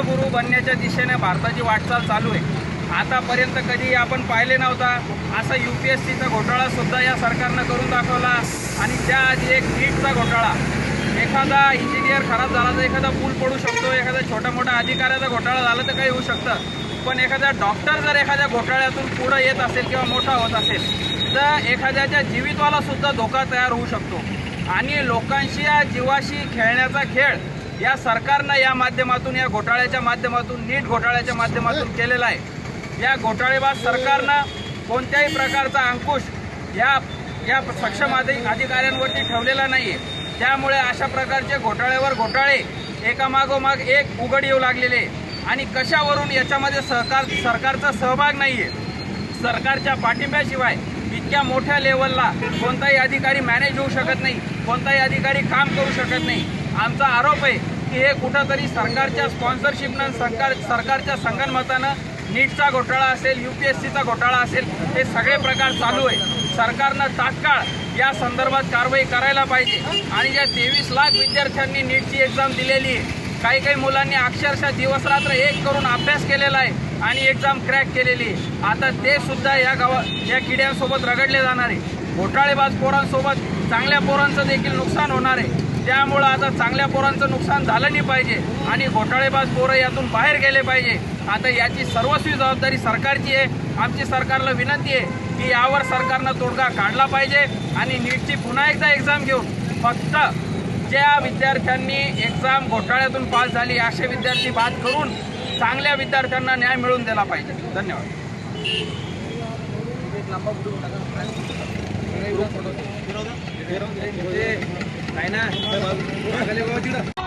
विश्वगुरू बनण्याच्या दिशेने भारताची वाटचाल चालू आहे. आतापर्यंत कधी आपण पाहिले नव्हता. असा यू पी एस सीचा घोटाळा सुद्धा या सरकारनं करून दाखवला आणि त्याआधी एक नीटचा घोटाळा. एखादा इंजिनियर खराब झाला तर एखादा पूल पडू शकतो एखादा छोटा मोठा अधिकाऱ्याचा घोटाळा झाला तर काही होऊ शकतं. पण एखादा डॉक्टर जर एखाद्या घोटाळ्यातून पुढं येत असेल किंवा मोठा होत असेल तर एखाद्याच्या जीवितवालासुद्धा धोका तयार होऊ शकतो. आणि लोकांशी या जीवाशी खेळण्याचा खेळ या सरकारनं या माध्यमातून या घोटाळ्याच्या माध्यमातून नीट घोटाळ्याच्या माध्यमातून केलेला आहे. या घोटाळेबाज सरकारनं कोणत्याही प्रकारचा अंकुश या या सक्षम अधिकाऱ्यांवरती ठेवलेला नाही आहे त्यामुळे अशा प्रकारचे घोटाळ्यावर घोटाळे एकामागोमाग एक उघड येऊ लागलेले. आणि कशावरून याच्यामध्ये सहकार सरकारचा सहभाग नाही आहे सरकारच्या पाठिंब्याशिवाय इतक्या मोठ्या लेवलला कोणताही अधिकारी मॅनेज होऊ शकत नाही कोणताही अधिकारी काम करू शकत नाही. आमचा आरोप आहे की हे कुठंतरी सरकारच्या स्पॉन्सरशिपनं सरकार सरकारच्या संगणमतानं नीटचा घोटाळा असेल यू पी एस सीचा घोटाळा असेल हे सगळे प्रकार चालू आहे. सरकारनं तात्काळ या संदर्भात कारवाई करायला पाहिजे. आणि ज्या तेवीस लाख विद्यार्थ्यांनी नीटची एक्झाम दिलेली आहे काही काही मुलांनी अक्षरशः दिवसरात्र एक करून अभ्यास केलेला आहे आणि एक्झाम क्रॅक केलेली आहे. आता ते सुद्धा या गावा या किड्यांसोबत रगडले जाणार आहे. घोटाळेबाज पोरांसोबत चांगल्या पोरांचं देखील नुकसान होणार आहे. त्यामुळं आता चांगल्या पोरांचं नुकसान झालं नाही पाहिजे. आणि घोटाळेबाज पोरं यातून बाहेर गेले पाहिजे. आता याची सर्वस्वी जबाबदारी सरकारची आहे. आमची सरकारला विनंती आहे की यावर सरकारनं तोडगा काढला पाहिजे आणि नीटची पुन्हा एकदा एक्झाम घेऊन फक्त ज्या विद्यार्थ्यांनी एक्झाम घोटाळ्यातून पास झाली असे विद्यार्थी बाद करून चांगल्या विद्यार्थ्यांना न्याय मिळवून दिला पाहिजे. धन्यवाद. आहे ना